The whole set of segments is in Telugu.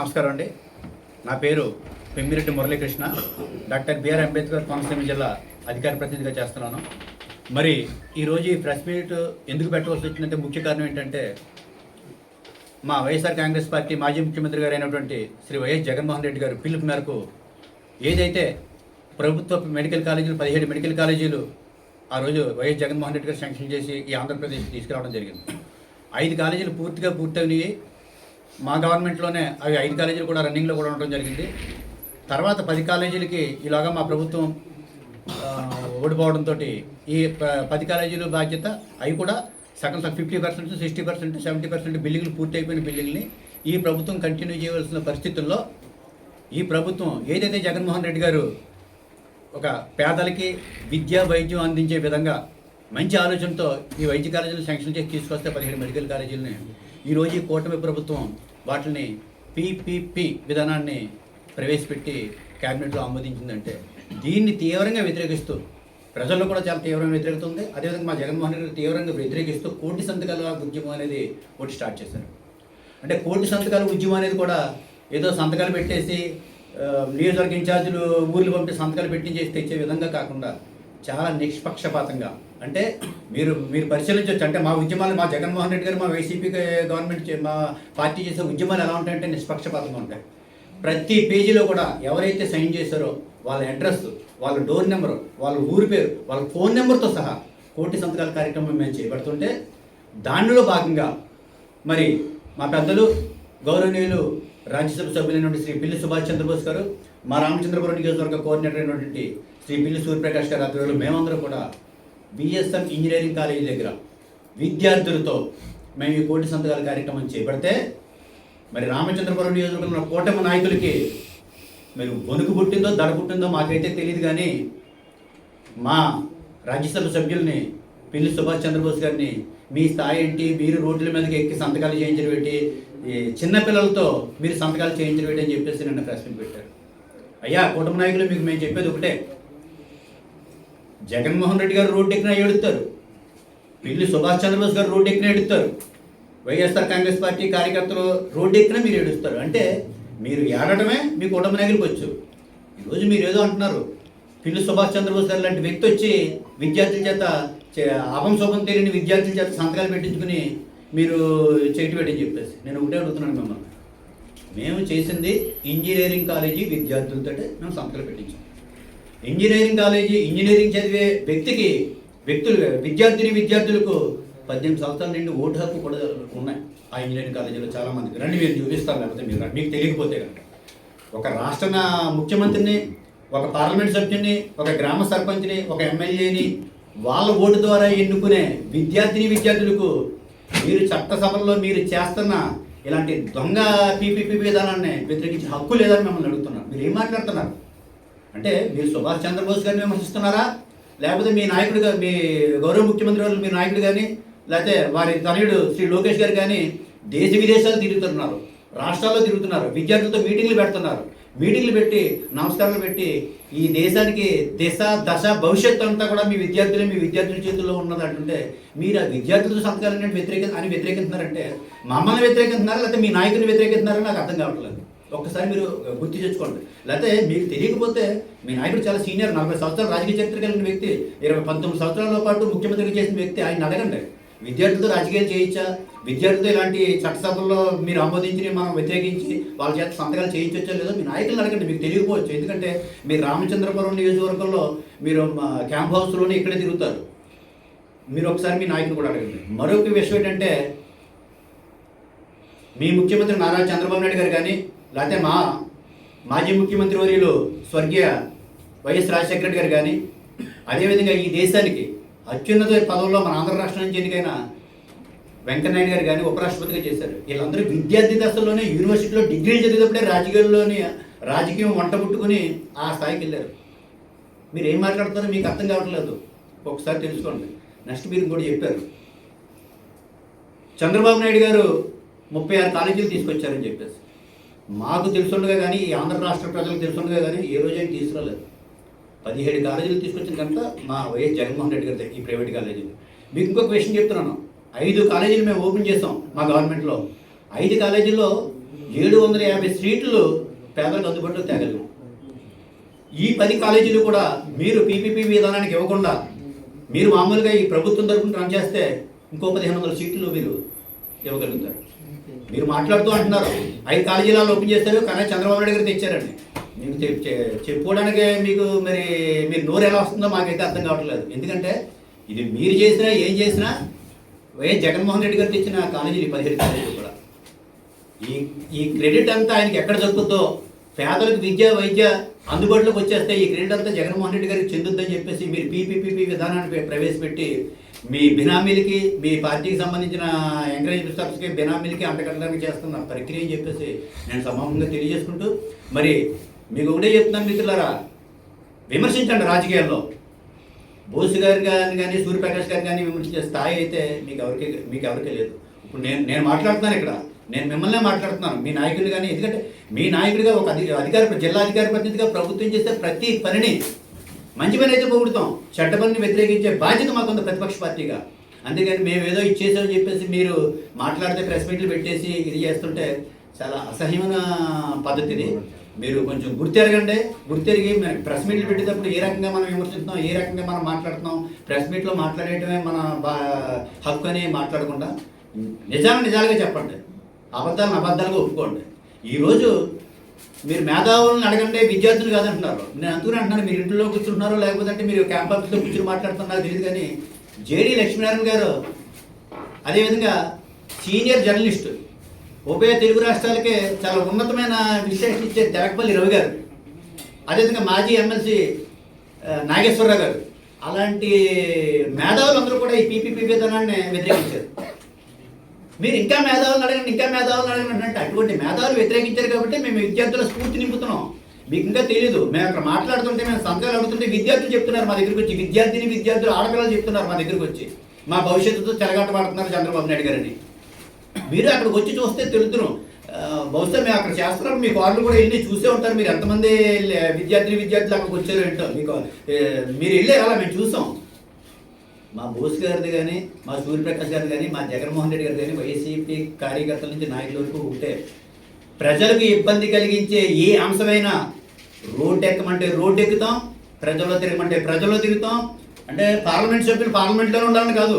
నమస్కారం అండి. నా పేరు Pemmireddy Muralikrishna. Doctor B R Ambedkar Konaseema జిల్లా అధికార ప్రతినిధిగా చేస్తున్నాను. మరి ఈరోజు ఈ ప్రెస్ మీట్ ఎందుకు పెట్టవలసి వచ్చిందంటే ముఖ్య కారణం ఏంటంటే మా వైఎస్ఆర్ కాంగ్రెస్ పార్టీ మాజీ ముఖ్యమంత్రి గారు అయినటువంటి శ్రీ వైఎస్ జగన్మోహన్ రెడ్డి గారు పిలుపు మేరకు ఏదైతే ప్రభుత్వ మెడికల్ కాలేజీలు పదిహేడు మెడికల్ కాలేజీలు ఆ రోజు వైఎస్ జగన్మోహన్ రెడ్డి గారు శాంక్షన్ చేసి ఈ ఆంధ్రప్రదేశ్ తీసుకురావడం జరిగింది. ఐదు కాలేజీలు పూర్తిగా పూర్తయినాయి. మా గవర్నమెంట్లోనే అవి ఐదు కాలేజీలు కూడా రన్నింగ్లో కూడా ఉండడం జరిగింది. తర్వాత పది కాలేజీలకి ఇలాగా మా ప్రభుత్వం ఓడిపోవడంతో ఈ ప- పది కాలేజీలు బాధ్యత అవి కూడా సగం fifty percent sixty percent seventy percent బిల్డింగ్లు పూర్తి అయిపోయిన బిల్డింగ్ని ఈ ప్రభుత్వం కంటిన్యూ చేయవలసిన పరిస్థితుల్లో ఈ ప్రభుత్వం ఏదైతే జగన్మోహన్ రెడ్డి గారు ఒక పేదలకి విద్య వైద్యం అందించే విధంగా మంచి ఆలోచనతో ఈ వైద్య కాలేజీలు శాంక్షన్ చేసి తీసుకొస్తే పదిహేడు మెడికల్ కాలేజీలని ఈరోజు ఈ కూటమి ప్రభుత్వం వాటిని పిపిపి విధానాన్ని ప్రవేశపెట్టి క్యాబినెట్లో ఆమోదించిందంటే దీన్ని తీవ్రంగా వ్యతిరేకిస్తూ ప్రజల్లో కూడా చాలా తీవ్రంగా వ్యతిరేకత ఉంది అదేవిధంగా మా జగన్మోహన్ రెడ్డి గారు తీవ్రంగా వ్యతిరేకిస్తూ కోటి సంతకాల ఉద్యమం అనేది ఒకటి స్టార్ట్ చేశారు. అంటే కోటి సంతకాల ఉద్యమం అనేది కూడా ఏదో సంతకాలు పెట్టేసి నియోజకవర్గ ఇన్ఛార్జీలు ఊర్లు పంపి సంతకాలు పెట్టించేసి తెచ్చే విధంగా కాకుండా చాలా నిష్పక్షపాతంగా అంటే మీరు మీరు పరిశీలించవచ్చు అంటే మా ఉద్యమాలు మా జగన్మోహన్ రెడ్డి గారు మా వైసీపీ గవర్నమెంట్ మా పార్టీ చేసే ఉద్యమాలు ఎలా ఉంటాయంటే నిష్పక్షపాతంగా ఉంటాయి. ప్రతి పేజీలో కూడా ఎవరైతే సైన్ చేశారో వాళ్ళ అడ్రస్ వాళ్ళ డోర్ నెంబరు వాళ్ళ ఊరి పేరు వాళ్ళ ఫోన్ నెంబర్తో సహా కోటి సంతకాల కార్యక్రమం మేము చేపడుతుంటే దానిలో భాగంగా మరి మా పెద్దలు గౌరవనీయులు రాజ్యసభ సభ్యులైనటువంటి శ్రీ పిల్లి సుభాష్ చంద్రబోస్ గారు మా రామచంద్రపురం నియోజకవర్గ కోఆర్డినేటర్ అయినటువంటి శ్రీ పిల్లి సూర్యప్రకాష్ గారు ఆధ్వర్యంలో మేమందరం కూడా బిఎస్ఎం ఇంజనీరింగ్ కాలేజీ దగ్గర విద్యార్థులతో మేము ఈ కోటి సంతకాల కార్యక్రమం చేపడితే మరి రామచంద్రపురం నియోజకవర్గంలో కూటమి నాయకులకి మరి వణుకు పుట్టిందో దడ పుట్టిందో మాకైతే తెలియదు కానీ మా రాజ్యసభ సభ్యుల్ని పిల్లి సుభాష్ చంద్రబోస్ గారిని మీ స్థాయి ఏంటి మీరు రోడ్ల మీదకి ఎక్కి సంతకాలు చేయించడం ఏంటి చిన్నపిల్లలతో చిన్న పిల్లలతో మీరు సంతకాలు చేయించడం ఏంటి అని చెప్పేసి నిన్న ప్రశ్న పెట్టారు. అయ్యా కుటుంబ నాయకులు మీకు మేము చెప్పేది ఒకటే. జగన్మోహన్ రెడ్డి గారు రోడ్డు ఎక్కినా ఏడుస్తారు పిల్లి సుభాష్ చంద్రబోస్ గారు రోడ్డు ఎక్కినా ఏడుస్తారు వైఎస్ఆర్ కాంగ్రెస్ పార్టీ కార్యకర్తలు రోడ్డు ఎక్కినా మీరు ఏడుస్తారు. అంటే మీరు ఏడటమే మీ కుటుంబ నాయకులకు వచ్చు. ఈరోజు మీరు ఏదో అంటున్నారు. పిల్లి సుభాష్ చంద్రబోస్ గారు లాంటి వ్యక్తి వచ్చి విద్యార్థుల చేత చే- శుభం తెలియని విద్యార్థుల చేత సంతకాలు పెట్టించుకుని మీరు చెట్టు పెట్టని చెప్పేసి నేను ఒకటే అడుగుతున్నాను మిమ్మల్ని. మేము చేసింది ఇంజనీరింగ్ కాలేజీ విద్యార్థులతో మేము సంతకాలు పెట్టించాం. ఇంజనీరింగ్ కాలేజీ ఇంజనీరింగ్ చదివే వ్యక్తికి వ్యక్తులు విద్యార్థిని విద్యార్థులకు పద్దెనిమిది సంవత్సరాల నుండి ఓటు హక్కు కూడా ఉన్నాయి ఆ ఇంజనీరింగ్ కాలేజీలో చాలా మందికి. రండి మీరు చూపిస్తారు లేకపోతే మీరు మీకు తెలియకపోతే కనుక ఒక రాష్ట్ర ముఖ్యమంత్రిని ఒక పార్లమెంట్ సభ్యుని ఒక గ్రామ సర్పంచ్ని ఒక ఎమ్మెల్యేని వాళ్ళ ఓటు ద్వారా ఎన్నుకునే విద్యార్థిని విద్యార్థులకు మీరు చట్టసభల్లో మీరు చేస్తున్న ఇలాంటి దొంగ పీపీపీ విధానాన్ని వ్యతిరేకించే హక్కు లేదని మిమ్మల్ని అడుగుతున్నారు. మీరు ఏం మాట్లాడుతున్నారు? అంటే మీరు సుభాష్ చంద్రబోస్ గారిని విమర్శిస్తున్నారా? లేకపోతే మీ నాయకుడు మీ గౌరవ ముఖ్యమంత్రి వాళ్ళు మీ నాయకుడు కానీ లేకపోతే వారి తనయుడు శ్రీ లోకేష్ గారు కానీ దేశ విదేశాలు తిరుగుతున్నారు రాష్ట్రాల్లో తిరుగుతున్నారు విద్యార్థులతో మీటింగ్లు పెడుతున్నారు. మీటింగ్లు పెట్టి నమస్కారాలు పెట్టి ఈ దేశానికి దిశ దశ భవిష్యత్తు అంతా కూడా మీ విద్యార్థులే మీ విద్యార్థుల చేతుల్లో ఉన్నది అంటుంటే మీరు ఆ విద్యార్థులతో సంతకాలని వ్యతిరేక అని వ్యతిరేకిస్తున్నారంటే మమ్మల్ని వ్యతిరేకిస్తున్నారా? లేకపోతే మీ నాయకుని వ్యతిరేకిస్తున్నారని నాకు అర్థం కావట్లేదు. ఒక్కసారి మీరు గుర్తు తెచ్చుకోండి లేకపోతే మీకు తెలియకపోతే మీ నాయకుడు చాలా సీనియర్ నలభై సంవత్సరాలు రాజకీయ చరిత్ర కలిగిన వ్యక్తి ఇరవై పంతొమ్మిది సంవత్సరాల పాటు ముఖ్యమంత్రిగా చేసిన వ్యక్తి ఆయన అడగండి విద్యార్థులతో రాజకీయాలు చేయించా విద్యార్థులతో ఇలాంటి చట్టసభల్లో మీరు ఆమోదించి మనం వ్యతిరేకించి వాళ్ళ చేత సంతకాలు చేయించవచ్చా లేదో మీ నాయకులను అడగండి మీకు తెలియకపోవచ్చు. ఎందుకంటే మీరు రామచంద్రపురం నియోజకవర్గంలో మీరు మా క్యాంప్ హౌస్లోనే ఇక్కడే తిరుగుతారు. మీరు ఒకసారి మీ నాయకుని కూడా అడగండి. మరొక విషయం ఏంటంటే మీ ముఖ్యమంత్రి నారా చంద్రబాబు నాయుడు గారు కానీ లేకపోతే మా మాజీ ముఖ్యమంత్రి వర్యులు స్వర్గీయ వైఎస్ రాజశేఖర గారు కానీ అదేవిధంగా ఈ దేశానికి అత్యున్నత పదవుల్లో మన ఆంధ్ర రాష్ట్రం నుంచి ఎన్నికైన వెంకయ్యనాయుడు గారు కానీ ఉపరాష్ట్రపతిగా చేశారు. వీళ్ళందరూ విద్యార్థి దశలోనే యూనివర్సిటీలో డిగ్రీలు చదివేటప్పుడే రాజకీయాల్లోని రాజకీయం వంట పుట్టుకుని ఆ స్థాయికి వెళ్ళారు. మీరు ఏం మాట్లాడుతారో మీకు అర్థం కావట్లేదు. ఒకసారి తెలుసుకోండి. నెక్స్ట్ మీరు కూడా చెప్పారు. చంద్రబాబు నాయుడు గారు ముప్పై ఆరు కాలేజీలు తీసుకొచ్చారని చెప్పేసి. మాకు తెలుసుండగా కానీ ఈ ఆంధ్ర రాష్ట్ర ప్రజలకు తెలుసుండగా కానీ ఏ రోజైనా తీసుకురాలేదు. పదిహేడు కాలేజీలు తీసుకొచ్చిన కనుక మా వైఎస్ జగన్మోహన్ రెడ్డి గారి ఈ ప్రైవేట్ కాలేజీలు మీకు ఇంకొక క్వశ్చన్ చెప్తున్నాను. ఐదు కాలేజీలు మేము ఓపెన్ చేసాం మా గవర్నమెంట్లో. ఐదు కాలేజీల్లో ఏడు వందల యాభై సీట్లు పేదలకు అందుబాటులో తేగలిగాం. ఈ పది కాలేజీలు కూడా మీరు పీపీపీ విధానానికి ఇవ్వకుండా మీరు మామూలుగా ఈ ప్రభుత్వం తరఫున రన్ చేస్తే ఇంకో పదిహేను వందల సీట్లు మీరు ఇవ్వగలుగుతారు. మీరు మాట్లాడుతూ అంటున్నారు. ఐదు కాలేజీలలో ఓపెన్ చేస్తారు కానీ చంద్రబాబు నాయుడు గారు తెచ్చారండి. మీకు చెప్- చెప్పుకోవడానికి మీకు మరి మీరు నోరు ఎలా వస్తుందో మాకైతే అర్థం కావట్లేదు. ఎందుకంటే ఇది మీరు చేసినా ఏం చేసినా వైఎస్ జగన్మోహన్ రెడ్డి గారు తెచ్చిన కాలేజీలు ఈ పదిహేడు కాలేజీలు కూడా. ఈ ఈ క్రెడిట్ అంతా ఆయనకి ఎక్కడ దొరుకుతుందో పేదలకు విద్య వైద్య అందుబాటులోకి వచ్చేస్తే ఈ క్రెడిట్ అంతా జగన్మోహన్ రెడ్డి గారికి చెందుద్దని చెప్పేసి మీరు పీపీపీపీ విధానాన్ని ప్రవేశపెట్టి మీ బినామీలకి మీ పార్టీకి సంబంధించిన ఎంకరేజ్ స్టాఫ్స్కి బినామీలకి అంటగట్టడానికి చేస్తున్న ప్రక్రియ అని చెప్పేసి నేను సమూహంగా తెలియజేసుకుంటూ మరి మీకు ఒకటే చెప్తున్నాను మిత్రులారా విమర్శించండి రాజకీయాల్లో. బోస్ గారు కానీ కానీ సూర్యప్రకాష్ గారు కానీ విమర్శించే స్థాయి అయితే మీకు ఎవరికి మీకు ఎవరికీ లేదు. ఇప్పుడు నేను నేను మాట్లాడుతున్నాను ఇక్కడ. నేను మిమ్మల్నే మాట్లాడుతున్నాను. మీ నాయకులు కానీ ఎందుకంటే మీ నాయకుడిగా ఒక అధి అధికార జిల్లా అధికార ప్రతినిధిగా ప్రభుత్వం చేస్తే ప్రతి పనిని మంచి పని అయితే పొగుడుతాం. చెడ్డ పనిని వ్యతిరేకించే బాధ్యత మాకుంది ప్రతిపక్ష పార్టీగా. అందుకని మేము ఏదో ఇచ్చేసామని చెప్పేసి మీరు మాట్లాడితే ప్రెస్ మీట్లు పెట్టేసి ఇది చేస్తుంటే చాలా అసహ్యమైన పద్ధతిని మీరు కొంచెం గుర్తెరగండి. గుర్తెరిగి ప్రెస్ మీట్లు పెట్టేటప్పుడు ఏ రకంగా మనం విమర్శిస్తున్నాం ఏ రకంగా మనం మాట్లాడుతున్నాం ప్రెస్ మీట్లో మాట్లాడేయటమే మన బా హక్కు అని మాట్లాడకుండా నిజాలు నిజాలుగా చెప్పండి. అబద్ధాలను అబద్ధాలుగా ఒప్పుకోండి. ఈరోజు మీరు మేధావులను అడగండి విద్యార్థులు కాదంటున్నారు. నేను అందుకని అంటున్నాను మీరు ఇంట్లో కూర్చుంటున్నారు లేకపోతే మీరు క్యాంపస్లో కూర్చుని మాట్లాడుతున్నారు తెలియదు కానీ జేడీ లక్ష్మీనారాయణ గారు అదేవిధంగా సీనియర్ జర్నలిస్ట్ ఉభయ తెలుగు రాష్ట్రాలకే చాలా ఉన్నతమైన విశ్లేషణ ఇచ్చే తెలకపల్లి రవి గారు అదేవిధంగా మాజీ ఎమ్మెల్సీ నాగేశ్వరరావు గారు. అలాంటి మేధావులందరూ కూడా ఈ పీపీపీ విధానాన్ని వ్యతిరేకించారు. మీరు ఇంకా మేధావులను అడగండి ఇంకా మేధావులను అడగండి అంటే అటువంటి మేధావులు వ్యతిరేకించారు కాబట్టి మేము విద్యార్థుల స్ఫూర్తి నింపుతున్నాం. మీకు ఇంకా తెలియదు మేము అక్కడ మాట్లాడుతుంటే మేము సంతకాలు అడుగుతుంటే విద్యార్థులు చెప్తున్నారు మా దగ్గరికి వచ్చి విద్యార్థిని విద్యార్థులు ఆడపిల్లలు చెప్తున్నారు మా దగ్గరికి వచ్చి. మా భవిష్యత్తుతో చెలగాట పడుతున్నారు చంద్రబాబు నాయుడు గారని. మీరు అక్కడికి వచ్చి చూస్తే తెలుదును బహుశా మేము అక్కడ చేస్తున్నారు మీకు వాళ్ళు కూడా వెళ్ళి చూసే ఉంటారు. మీరు ఎంతమంది లే- విద్యార్థిని విద్యార్థులు అక్కడికి వచ్చారు ఏంటో మీకు మీరు వెళ్ళే అలా మేము చూసాం. మా బోస్ గారిది కానీ మా సూర్యప్రకాష్ గారిది కానీ మా జగన్మోహన్ రెడ్డి గారిది కానీ వైసీపీ కార్యకర్తల నుంచి నాయకుల వరకు ఉంటే ప్రజలకు ఇబ్బంది కలిగించే ఏ అంశమైనా రోడ్డు ఎక్కమంటే రోడ్డు ఎక్కుతాం ప్రజల్లో తిరగమంటే ప్రజల్లో తిరుగుతాం. అంటే పార్లమెంట్ సభ్యులు పార్లమెంట్లోనే ఉండాలని కాదు.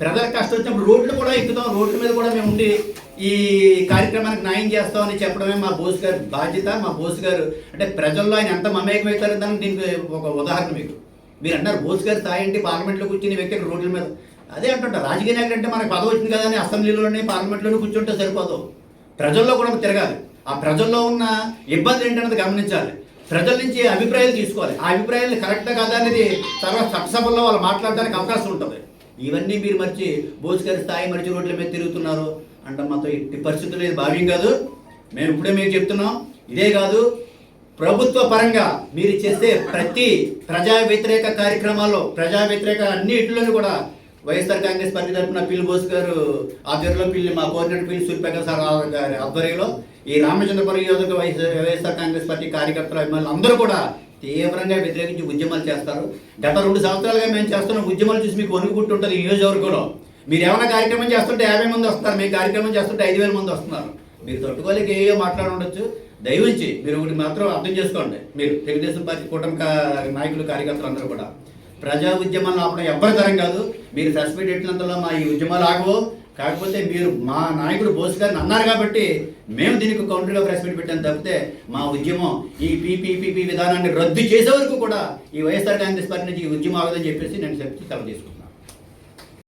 ప్రజలకు కష్టం వచ్చినప్పుడు రోడ్లు కూడా ఎక్కుతాం రోడ్ల మీద కూడా మేము ఉండి ఈ కార్యక్రమానికి న్యాయం చేస్తామని చెప్పడమే మా బోస్ గారి బాధ్యత మా బోస్ గారు. అంటే ప్రజల్లో ఆయన ఎంత మమేకమవుతారు దానికి దీనికి ఒక ఉదాహరణ మీకు. మీరు అన్నారు బోస్ గారి స్థాయి అంటే పార్లమెంట్లో కూర్చుని వ్యక్తి రోడ్ల మీద. అదే అంటుంటారు రాజకీయ నాయకుడు అంటే మనకు పదవి వచ్చింది కదా అని అసెంబ్లీలోనే పార్లమెంట్లోనే కూర్చుంటే సరిపోదు. ప్రజల్లో కూడా తిరగాలి. ఆ ప్రజల్లో ఉన్న ఇబ్బందులు ఏంటన్నది గమనించాలి. ప్రజల నుంచి అభిప్రాయాలు తీసుకోవాలి. ఆ అభిప్రాయాలు కరెక్టా కాదా అనేది తర్వాత చట్టసభల్లో వాళ్ళు మాట్లాడడానికి అవకాశం ఉంటుంది. ఇవన్నీ మీరు మర్చి బోస్ గారి స్థాయి మరిచి రోడ్ల మీద తిరుగుతున్నారు అంటే మాతో ఇట్టి పరిస్థితులు ఇది భావ్యం కాదు. మేము ఇప్పుడే మీకు చెప్తున్నాం ఇదే కాదు ప్రభుత్వ పరంగా మీరు చేసే ప్రతి ప్రజా వ్యతిరేక కార్యక్రమాల్లో ప్రజా వ్యతిరేక అన్నిటిలోనూ కూడా వైఎస్ఆర్ కాంగ్రెస్ పార్టీ తరఫున పిల్లి బోస్ గారు ఆధ్వర్యంలో పిల్లి మా కోఆర్డినేటర్ పిల్లి సూర్యప్రకాశ్ రావు గారి ఆధ్వర్యంలో ఈ రామచంద్రపురం యోజక వైఎస్ఆర్ కాంగ్రెస్ పార్టీ కార్యకర్తలు అభిమానులు అందరూ కూడా తీవ్రంగా వ్యతిరేకించి ఉద్యమాలు చేస్తారు. గత రెండు సంవత్సరాలుగా మేము చేస్తున్న ఉద్యమాలు చూసి మీకు వణుకు ఈ నియోజకవర్గంలో. మీరు ఏమైనా కార్యక్రమం చేస్తుంటే యాభై మంది వస్తారు మీ కార్యక్రమం చేస్తుంటే ఐదు వేల మంది వస్తున్నారు. మీరు తట్టుకోలేక ఏయో మాట్లాడి ఉండొచ్చు. దయవించి మీరు ఒకటి మాత్రం అర్థం చేసుకోండి. మీరు తెలుగుదేశం పార్టీ కూటమి కా- నాయకులు కార్యకర్తలు అందరూ కూడా. ప్రజా ఉద్యమాలు ఆపడం ఎవ్వరి తరం కాదు. మీరు సస్పెండ్ పెట్టినంతలో మా ఈ ఉద్యమాలు ఆగవు. కాకపోతే మీరు మా నాయకుడు బోస్ గారిని అన్నారు కాబట్టి మేము దీనికి కౌంటర్గా ప్రెస్ మీట్ పెట్టాను తప్పితే మా ఉద్యమం ఈ పీపీపీపీ విధానాన్ని రద్దు చేసే వరకు కూడా ఈ వైఎస్ఆర్ కాంగ్రెస్ పార్టీ నుంచి ఈ ఉద్యమం ఆగదని చెప్పేసి నేను చెప్తే సెలవు తీసుకుంటాను